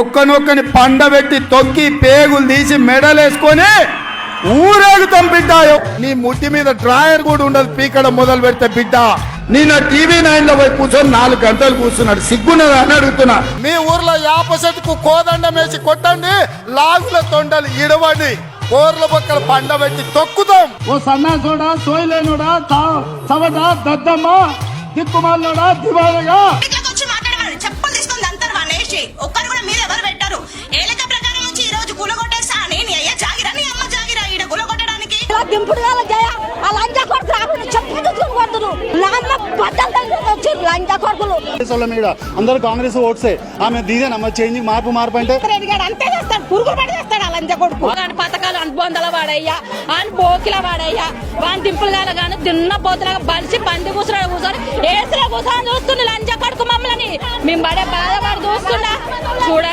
ఒక్కనొక్కని పండబెట్టి తొక్కి పేగులు తీసి మెడలేసుకొని ఊరేగుతాం బిడ్డాయో నీ ముట్టి మీద డ్రాయర్ కూడా ఉండదు పీకడం మొదలు పెడితే బిడ్డ. నిన్న టీవీ నైన్లో పోయి కూర్చొని నాలుగు గంటలు కూర్చున్నాడు. సిగ్గున్నది అని అడుగుతున్నా. మీ ఊర్లో యాప చెట్టుకు కోదండం వేసి కొట్టండి లాగుల తొండలు ఇడవండి. కోర్ల పక్కల పండబెట్టి తొక్కుతాం. ఓ సన్నాసోడా సోయలేనుడా సవట దద్దమ్మ దిక్కుమాలోడా దివాలగా దింపుడు వేల జయ ఆ లంజ కొడుకు రాకుండా చెప్పు కొడుతురు నాన్న బద్దలు తండ్రి వచ్చి లంజ కొడుకులు. మీద అందరు కాంగ్రెస్ ఓట్సే. ఆమె దీదేనమ్మా చేంజ్ మార్పు మార్పు అంటే? రెడ్డి గారు అంతే చేస్తాడు పురుగులు పడి చేస్తాడు ఆ లంజ కొడుకు. వాని పథకాలు అనుబంధాల వాడయ్యా అని బోకిల వాడయ్యా. వాని దింపులు గాల గాను దిన్న పోతులాగా బలిసి పంది కూర్చున్నాడు కూర్చొని ఏసులో కూర్చొని చూస్తుండే లంచ కడుకు మమ్మల్ని. మేము పడే బాధ వాడు చూస్తున్నా చూడండి